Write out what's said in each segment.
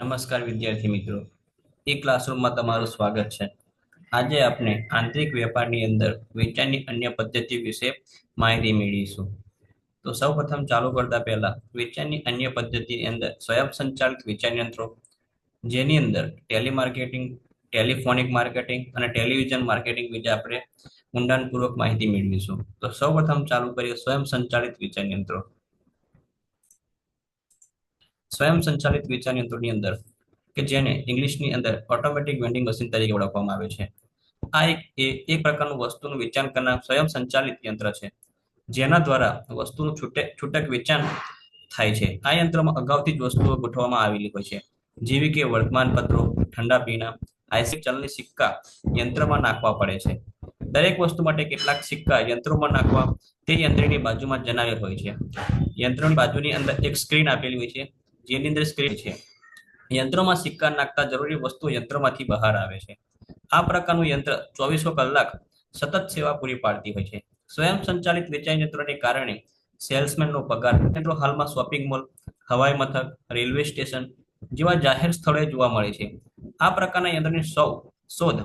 નમસ્કાર વિદ્યાર્થી મિત્રો. એ ક્લાસરૂમમાં તમારું સ્વાગત છે. આજે આપણે આંતરિક વેપારની અંદર વેચાણની અન્ય પદ્ધતિ વિશે માહિતી મેળવીશું. તો સૌ પ્રથમ ચાલુ કરતા પહેલા વેચાણની અન્ય પદ્ધતિની અંદર સ્વયં સંચાલિત વેચાણ યંત્રો, જેની અંદર ટેલિમાર્કેટિંગ, ટેલિફોનિક માર્કેટિંગ અને ટેલિવિઝન માર્કેટિંગ વિશે આપણે ઊંડાણપૂર્વક માહિતી મેળવીશું. તો સૌ પ્રથમ ચાલુ કરીએ સ્વયં સંચાલિત વેચાણ યંત્રો. સ્વયં સંચાલિત વેચાણ યંત્રોની અંદર, કે જેને ઇંગ્લિશની અંદર ઓટોમેટિક વેન્ડિંગ મશીન તરીકે ઓળખવામાં આવે છે. આ એક એક પ્રકારનું વસ્તુનું વેચાણ કરનાર સ્વયં સંચાલિત યંત્ર છે, જેના દ્વારા વસ્તુનું છૂટે, છૂટક વેચાણ થાય છે. આ યંત્રમાં અગાઉથી જ વસ્તુઓ ગોઠવવામાં આવેલી હોય છે. જેવી કે વર્તમાન પત્રો ઠંડા પીણા, આઈસી ચલની સિક્કા યંત્રમાં નાખવા પડે છે. દરેક વસ્તુ માટે કેટલાક સિક્કા યંત્રોમાં નાખવા તે યંત્રની બાજુમાં જણાવેલ હોય છે. યંત્રની બાજુની અંદર એક સ્ક્રીન આપેલી હોય છે. જેની અંદર સ્ક્રીન છે. યંત્રોમાં સિક્કા નાખતા જરૂરી વસ્તુ યંત્રમાંથી બહાર આવે છે. આ પ્રકારનું યંત્ર ચોવીસો કલાક સતત સેવા પૂરી પાડતી હોય છે. સ્વયં સંચાલિત વેચાણ યંત્રોને કારણે સેલ્સમેનનો પગાર યંત્રો હાલમાં શોપિંગ મોલ, હવાઈ મથક, રેલવે સ્ટેશન જેવા જાહેર સ્થળોએ જોવા મળે છે. આ પ્રકારના યંત્રની સૌ શોધ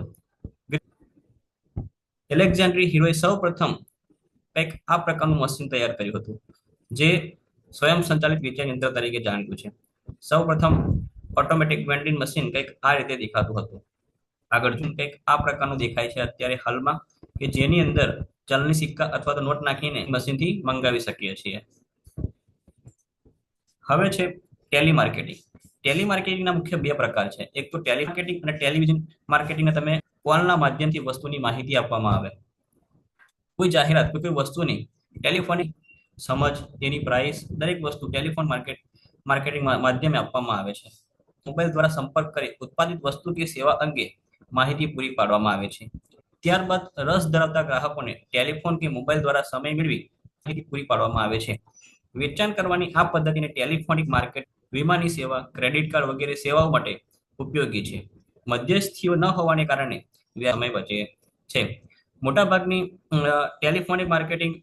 એલેક્ઝાન્ડ્રી હીરોએ સૌ પ્રથમ કંઈક આ પ્રકારનું મશીન તૈયાર કર્યું હતું, જે સ્વયં સંચાલિત વિજ્ઞાન યંત્ર તરીકે જાણ્યું છે. સૌ પ્રથમ ઓટોમેટિક વેન્ડિંગ મશીન કંઈક આ રીતે દેખાતું હતું. આગળ જોઈને કંઈક આ પ્રકારનું દેખાય છે અત્યારે હાલમાં કે જેની અંદર ચલણી સિક્કા અથવા તો નોટ નાખીને મશીનથી મંગાવી શકીએ છીએ. હવે છે ટેલી માર્કેટિંગ ટેલી માર્કેટિંગના મુખ્ય બે પ્રકાર છે. એક તો ટેલી માર્કેટિંગ અને ટેલિવિઝન માર્કેટિંગને તમે કોલના માધ્યમથી વસ્તુની માહિતી આપવામાં આવે. કોઈ જાહેરાત, કોઈ વસ્તુની ટેલિફોનિક સમજ, તેની પ્રાઇસ દરેક વસ્તુ ટેલિફોન માર્કેટ માર્કેટિંગ માધ્યમે આપવામાં આવે છે. મોબાઈલ દ્વારા સંપર્ક કરી ઉત્પાદિત વસ્તુ કે સેવા અંગે માહિતી પૂરી પાડવામાં આવે છે. ત્યારબાદ રસ ધરાવતા ગ્રાહકોને ટેલિફોન કે મોબાઈલ દ્વારા સમય મેળવી માહિતી પૂરી પાડવામાં આવે છે. વેચાણ કરવાની આ પદ્ધતિને ટેલિફોનિક માર્કેટ વીમાની સેવા ક્રેડિટ કાર્ડ વગેરે સેવાઓ માટે ઉપયોગી છે. મધ્યસ્થીઓ ન હોવાને કારણે સમય બચે છે. મોટાભાગની ટેલિફોનિક માર્કેટિંગ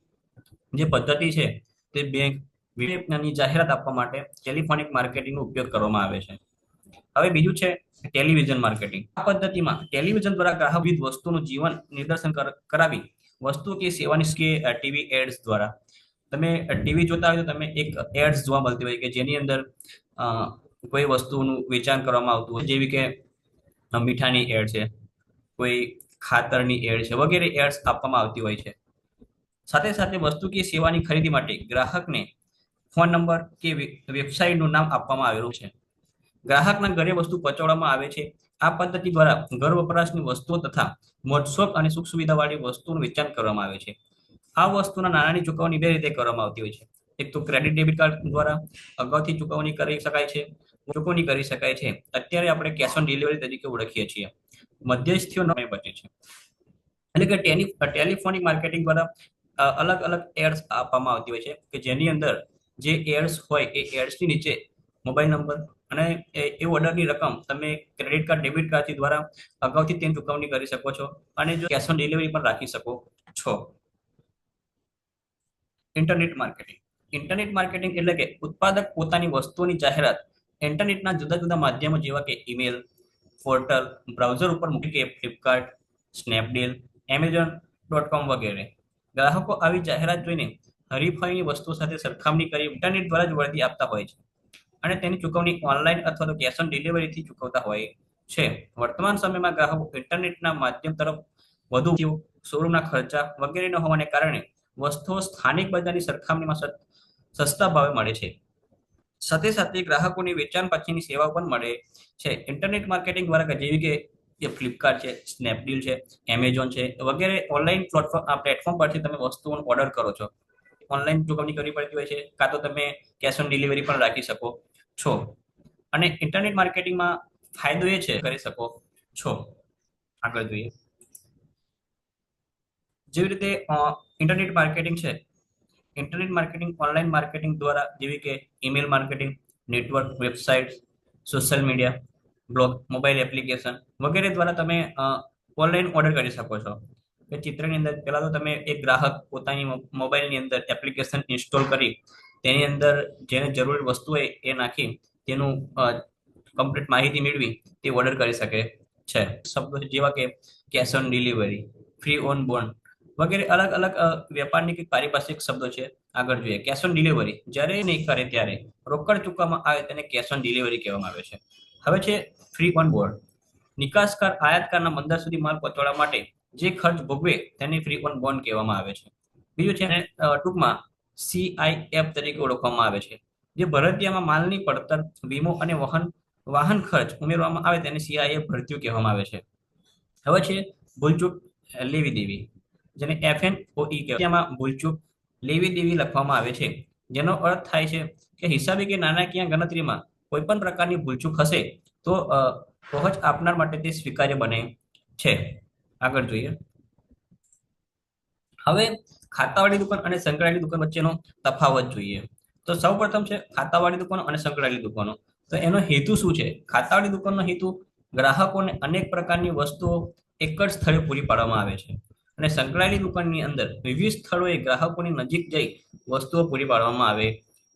જે પદ્ધતિ છે તે બેંક વિવેચનાની જાહેરાત આપવા માટે ટેલિફોનિક માર્કેટિંગનો ઉપયોગ કરવામાં આવે છે. હવે બીજું છે ટેલિવિઝન માર્કેટિંગ આ પદ્ધતિમાં ટેલિવિઝન દ્વારા ગ્રાહક વિવિધ વસ્તુનું જીવન નિદર્શન કરાવી વસ્તુ કે સેવાની કે ટીવી એડ્સ દ્વારા. તમે ટીવી જોતા હોય તો તમે એક એડ્સ જોવા મળતી હોય કે જેની અંદર કોઈ વસ્તુનું વેચાણ કરવામાં આવતું હોય. જેવી કે મીઠાની એડ છે, કોઈ ખાતરની એડ છે, વગેરે એડ્સ આપવામાં આવતી હોય છે. સાથે સાથે વસ્તુ કે સેવાની ખરીદી માટે ગ્રાહકને ફોન નંબર કે વેબસાઇટનું નામ આપવામાં આવેલું છે. ગ્રાહકના ઘરે વસ્તુ પહોંચાડવામાં આવે છે. આ પદ્ધતિ દ્વારા ઘર વપરાશની વસ્તુઓ તથા મોટશોપ અને સુખ સુવિધાવાળી વસ્તુનું વેચાણ કરવામાં આવે છે. આ વસ્તુના નાણાંની ચુકવણી બે રીતે કરવામાં આવતી હોય છે. એક તો ક્રેડિટ ડેબિટ કાર્ડ દ્વારા અગાઉથી ચુકવણી કરી શકાય છે. ચુકવણી કરી શકાય છે. અત્યારે આપણે કેશ ઓન ડિલિવરી તરીકે ઓળખીએ છીએ. મધ્યસ્થીઓ બચે છે. એટલે કે ટેલિફોનિક માર્કેટિંગ દ્વારા અલગ અલગ એડ્સ આપવામાં આવતી હોય છે કે જેની અંદર જે એડ્સ હોય એ એડ્સની નીચે મોબાઈલ નંબર અને એ ઓર્ડરની રકમ તમે ક્રેડિટ કાર્ડ, ડેબિટ કાર્ડથી દ્વારા અગાઉથી તેની ચૂકવણી કરી શકો છો અને જો કેશ ઓન ડિલિવરી પણ રાખી શકો છો. Internet marketing. ઇન્ટરનેટ માર્કેટિંગ એટલે કે ઉત્પાદક પોતાની વસ્તુઓની જાહેરાત ઇન્ટરનેટના જુદા જુદા માધ્યમો જેવા કે ઈમેલ, પોર્ટલ, બ્રાઉઝર ઉપર મૂકી કે Flipkart, Snapdeal, Amazon dot com વગેરે. ગ્રાહકો આવી જાહેરાત જોઈને હરીફાઈની વસ્તુ સાથે સરખામણી કરી ઇન્ટરનેટ દ્વારા જ વળતી આપતા હોય છે અને તેની ચૂકવણી ઓનલાઈન અથવા તો કેશ ઓન ડિલિવરીથી ચૂકવતા હોય છે. વર્તમાન સમયમાં ગ્રાહકો ઇન્ટરનેટના માધ્યમ તરફ વધુ શોરૂમના ખર્ચા વગેરે ન હોવાને કારણે વસ્તુઓ સ્થાનિક બજારની સરખામણીમાં સસ્તા ભાવે મળે છે. સાથે સાથે ગ્રાહકોની વેચાણ પછીની સેવાઓ પણ મળે છે. ઇન્ટરનેટ માર્કેટિંગ દ્વારા જેવી કે ફ્લિપકાર્ટ છે સ્નેપડીલ છે એમેઝોન છે, વગેરે ઓનલાઈન પ્લેટફોર્મ પ્લેટફોર્મ પરથી તમે વસ્તુઓનો ઓર્ડર કરો છો. ઓનલાઈન ચૂકવણી કરવી પડતી હોય છે, કાં તો તમે કેશ ઓન ડિલિવરી પણ રાખી શકો છો. અને ઇન્ટરનેટ માર્કેટિંગમાં ફાયદો એ છે, કરી શકો છો. આગળ જોઈએ. જેવી રીતે ઇન્ટરનેટ માર્કેટિંગ છે ઇન્ટરનેટ માર્કેટિંગ ઓનલાઈન માર્કેટિંગ દ્વારા જેવી કે email marketing network website social media blog mobile application વગેરે દ્વારા તમે ઓનલાઈન ઓર્ડર કરી શકો છો. એ ચિત્રની અંદર પહેલાં તો તમે એક ગ્રાહક પોતાની મોબાઈલની અંદર એપ્લિકેશન ઇન્સ્ટોલ કરી તેની અંદર જેને જરૂરી વસ્તુ હોય એ નાખી તેનું કમ્પ્લીટ માહિતી મેળવી તે ઓર્ડર કરી શકે છે. શબ્દો જેવા કે cash on delivery, free on bond વગેરે અલગ અલગ વેપારની કે પારિભાષિક શબ્દો છે આગળ જોઈએ. કેશ ઓન ડિલિવરી જ્યારે નહીં કરે ત્યારે રોકડ ચૂકવવામાં આવે તેને કેશ ઓન ડિલિવરી કહેવામાં આવે છે. હવે છે ફ્રી ઓન બોર્ડ નિકાસકાર આયાતકારના મંદર સુધી માલ પહોંચાડવા માટે જે ખર્ચ ભોગવે તેને ફ્રી ઓન બોન્ડ કહેવામાં આવે છે. બીજું છે ટૂંકમાં સીઆઈએફ તરીકે ઓળખવામાં આવે છે. જે ભરતિયામાં માલની પડતર, વીમો અને વહન, વાહન ખર્ચ ઉમેરવામાં આવે તેને સીઆઈએફ ભરતીઓ કહેવામાં આવે છે. હવે છે ભૂલચૂક લેવી દેવી, જેને એફએન ઓઈ કહેવામાં તેમાં ભૂલચૂક લેવી દેવી લખવામાં આવે છે. જેનો અર્થ થાય છે કે હિસાબી કે નાણાકીય ગણતરીમાં કોઈ પણ પ્રકારની ભૂલચૂક હશે તો પહોંચ આપનાર માટે તે સ્વીકાર્ય બને છે. આગળ જોઈએ. હવે ખાતાવાળી દુકાન અને સંકળાયેલી દુકાન વચ્ચેનો તફાવત જોઈએ. તો સૌ પ્રથમ છે ખાતાવાળી દુકાનો અને સંકળાયેલી દુકાનો. તો એનો હેતુ શું છે? ખાતાવાળી દુકાનનો હેતુ ગ્રાહકોને અનેક પ્રકારની વસ્તુઓ એક જ સ્થળે પૂરી પાડવામાં આવે છે. અને સંકળાયેલી દુકાનની અંદર વિવિધ સ્થળોએ ગ્રાહકોની નજીક જઈ વસ્તુઓ પૂરી પાડવામાં આવે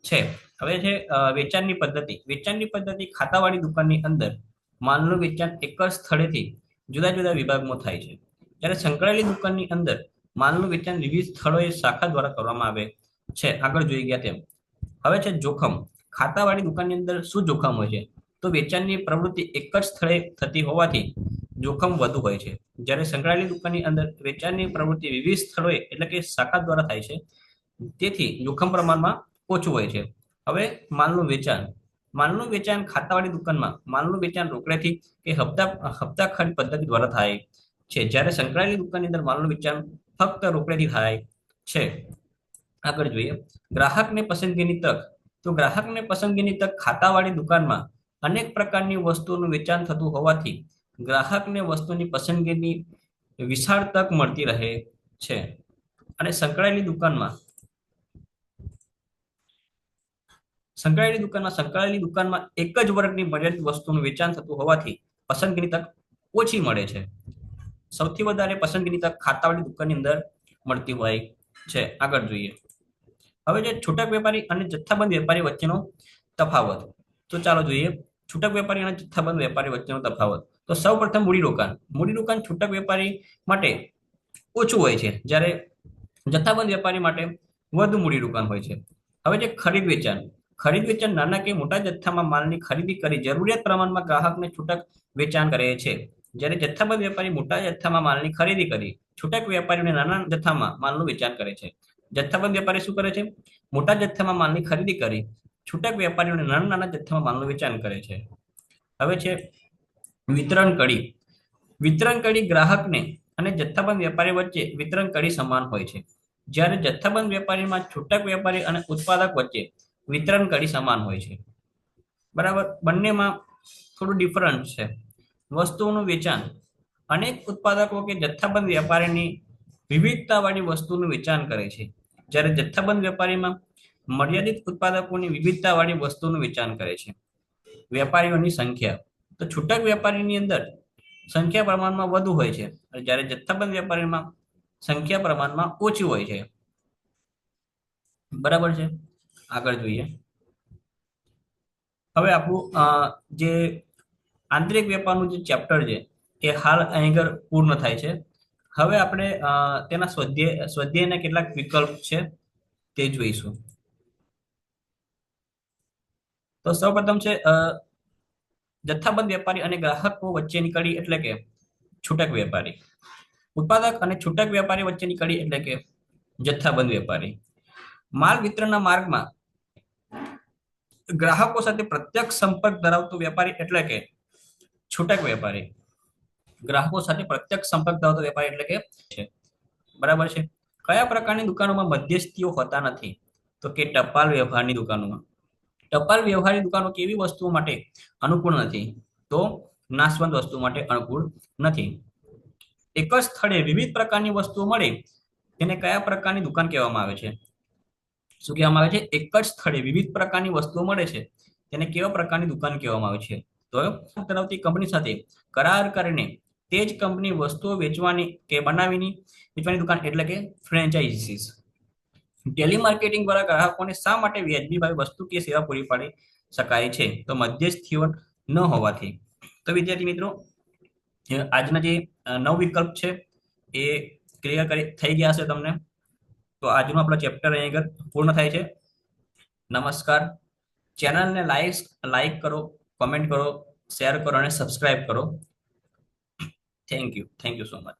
છે. હવે છે વેચાણની પદ્ધતિ. વેચાણની પદ્ધતિ ખાતાવાળી દુકાનની અંદર માલનું વેચાણ એક જ સ્થળેથી જુદા જુદા વિભાગમાં થાય છે. જ્યારે સંકળાયેલી દુકાનની અંદર માલનું વેચાણ વિવિધ સ્થળોએ શાખા દ્વારા કરવામાં આવે છે. આગળ જોઈ ગયા તેમ. હવે છે, જોખમ. ખાતાવાળી દુકાનની અંદર શું જોખમ હોય છે? તો વેચાણની પ્રવૃત્તિ એક જ સ્થળે થતી હોવાથી જોખમ વધુ હોય છે. જ્યારે સંકળાયેલી દુકાનની અંદર વેચાણની પ્રવૃત્તિ વિવિધ સ્થળોએ એટલે કે શાખા દ્વારા થાય છે, તેથી જોખમ પ્રમાણમાં ઓછું હોય છે. હવે માલનું વેચાણ. માલનું વેચાણ ખાતાવાળી દુકાનમાં. માલનું વેચાણ રોકડેથી કે હપ્તા હપ્તા ખર્ચ પદ્ધતિ દ્વારા થાય છે. જ્યારે સંકળાયેલી દુકાનની અંદર માલનું વેચાણ ફક્ત રોકડેથી થાય છે. આગળ જોઈએ. ગ્રાહકને પસંદગીની તક. તો ગ્રાહકને પસંદગીની તક ખાતાવાળી દુકાનમાં અનેક પ્રકારની વસ્તુઓનું વેચાણ થતું હોવાથી ગ્રાહકને વસ્તુની પસંદગીની વિશાળ તક મળતી રહે છે. અને સંકળાયેલી દુકાનમાં સંકળાયેલી દુકાનમાં સંકળાયેલી દુકાનમાં એક જ વર્ગની મર્યાદિત વસ્તુનું વેચાણ થતું હોવાથી પસંદગીની તક ઓછી મળે છે. સૌથી વધારે પસંદગીની તક ખાતાવાળી દુકાનની અંદર મળતી હોય છે. આગળ જોઈએ. હવે જે છૂટક વેપારી અને જથ્થાબંધ વેપારી વચ્ચેનો તફાવત. તો ચાલો જોઈએ. છૂટક વેપારી અને જથ્થાબંધ વેપારી વચ્ચેનો તફાવત. તો સૌ પ્રથમ મૂડીરોકાણ મૂડીરોકાણ છૂટક વેપારી માટે ઓછું હોય છે. જ્યારે જથ્થાબંધ વેપારી માટે વધુ મૂડીરોકાણ હોય છે. હવે જે ખરીદ વેચાણ. ખરીદ વેચાણ નાના કે મોટા જથ્થામાં માલની ખરીદી કરી જરૂરિયાત પ્રમાણમાં ગ્રાહકને છૂટક વેચાણ કરે છે. જ્યારે જથ્થાબંધ વેપારી મોટા જથ્થામાં માલની ખરીદી કરી છૂટક વેપારીઓને નાના જથ્થામાં માલનું વેચાણ કરે છે. જથ્થાબંધ વેપારી શું કરે છે? મોટા જથ્થામાં માલની ખરીદી કરી છૂટક વેપારીઓને નાના નાના જથ્થામાં માલનું વેચાણ કરે છે. હવે છે વિતરણ કડી. વિતરણ કડી ગ્રાહકને અને જથ્થાબંધ વેપારી વચ્ચે વિતરણ કડી સમાન હોય છે. જ્યારે જથ્થાબંધ વેપારીમાં છૂટક વેપારી અને ઉત્પાદક વચ્ચે વિતરણ કડી સમાન હોય છે. બરાબર? બંનેમાં થોડું ડિફરન્સ છે. વસ્તુઓનું વેચાણ. અનેક ઉત્પાદકો કે જથ્થાબંધ વેપારીની વિવિધતાવાળી વસ્તુનું વેચાણ કરે છે. જ્યારે જથ્થાબંધ વેપારીમાં મર્યાદિત ઉત્પાદકોની વિવિધતાવાળી વસ્તુનું વેચાણ કરે છે. વેપારીઓની સંખ્યા. તો છૂટક વેપારીની અંદર સંખ્યા પ્રમાણમાં વધુ હોય છે. જ્યારે જથ્થાબંધ વેપારીમાં સંખ્યા પ્રમાણમાં ઓછી હોય છે. બરાબર છે? આગળ જોઈએ. હવે આપણું જે આંતરિક વેપારનું જે ચેપ્ટર છે, એ હાલ અહીં પૂર્ણ થાય છે. હવે આપણે તેના સ્વાધ્યાય સ્વાધ્યાયના કેટલાક વિકલ્પ છે તે જોઈશું. તો સૌપ્રથમ છે જથ્થાબંધ વેપારી અને ગ્રાહકો વચ્ચેની કડી એટલે કે છૂટક વેપારી. ઉત્પાદક અને છૂટક વેપારી વચ્ચેની કડી એટલે કે જથ્થાબંધ વેપારી. માલ વિતરણના માર્ગમાં ગ્રાહકો સાથે પ્રત્યક્ષ સંપર્ક ધરાવતો વેપારી એટલે કે છૂટક વેપારી. ગ્રાહકો સાથે પ્રત્યક્ષ સંપર્ક ધરાવતો વેપારી એટલે કે છે. બરાબર છે? કયા પ્રકારની દુકાનોમાં મધ્યસ્થીઓ હોતા નથી? તો કે ટપાલ વ્યવહારની દુકાનોમાં. ટપાલ વ્યવહારની દુકાનો કેવી વસ્તુઓ માટે અનુકૂળ નથી? તો નાશવંત વસ્તુ માટે અનુકૂળ નથી. એક જ સ્થળે વિવિધ પ્રકારની વસ્તુઓ મળે, તેને કયા પ્રકારની દુકાન કહેવામાં આવે છે? શું કહેવામાં આવે છે? એક જ સ્થળે વિવિધ પ્રકારની વસ્તુઓ મળે છે. તેને કેવા પ્રકારની દુકાન કહેવામાં આવે છે? તો ધરાવતી કંપની સાથે કરાર કરીને તે જ કંપની વસ્તુઓ વેચવાની કે બનાવીની, વેચવાની દુકાન એટલે કે ફ્રેન્ચાઇઝીસ ટેલિમાર્કેટિંગ દ્વારા ગ્રાહકોને શા માટે વ્યાજબી ભાવે વસ્તુ કે સેવા પૂરી પાડી શકાય છે? તો મધ્યસ્થીઓ ન હોવાથી. તો વિદ્યાર્થી મિત્રો, આજના જે નવ વિકલ્પ છે, એ ક્લિયર કરી, થઈ ગયા હશે તમને. તો આજનું આપણો ચેપ્ટર અહીં આગળ પૂર્ણ થાય છે. નમસ્કાર. ચેનલને લાઈક લાઈક કરો કમેન્ટ કરો શેર કરો અને સબસ્ક્રાઈબ કરો. Thank you thank you so much